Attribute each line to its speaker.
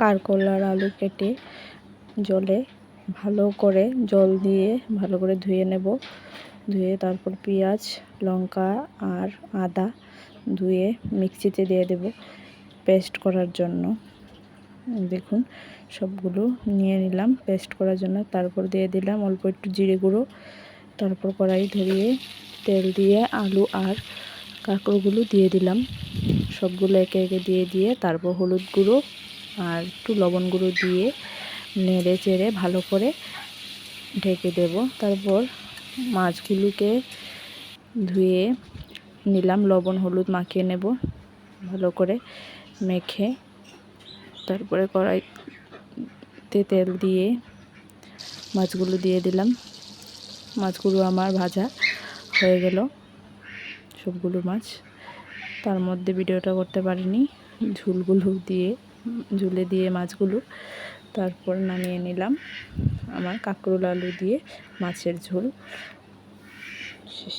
Speaker 1: কারকল আর আলু কেটে জলে ভালো করে জল দিয়ে ভালো করে ধুয়ে নেব। ধুয়ে তারপর পেঁয়াজ, লঙ্কা আর আদা ধুয়ে মিক্সিতে দিয়ে দেব পেস্ট করার জন্য। দেখুন, সবগুলো নিয়ে নিলাম পেস্ট করার জন্য। তারপর দিয়ে দিলাম অল্প একটু জিরে গুঁড়ো। তারপর কড়াই ধরিয়ে তেল দিয়ে আলু আর কাঁকড়গুলো দিয়ে দিলাম। সবগুলো একে একে দিয়ে দিয়ে তারপর হলুদ গুঁড়ো আর একটু লবণ গুঁড়ো দিয়ে নেড়ে চেড়ে ভালো করে ঢেকে দেব। তারপর মাছগুলোকে ধুয়ে নিলাম, লবণ, হলুদ মাখিয়ে নেব ভালো করে মেখে। তারপরে কড়াইতে তেল দিয়ে মাছগুলো দিয়ে দিলাম। মাছগুলো আমার ভাজা হয়ে গেল, সবগুলো মাছ। তার মধ্যে ভিডিওটা করতে পারিনি, ঝুলগুলো দিয়ে ঝুলে দিয়ে মাছগুলো তারপর নামিয়ে নিলাম আমার কাঁকরোল আলু দিয়ে মাছের ঝোল। শেষ।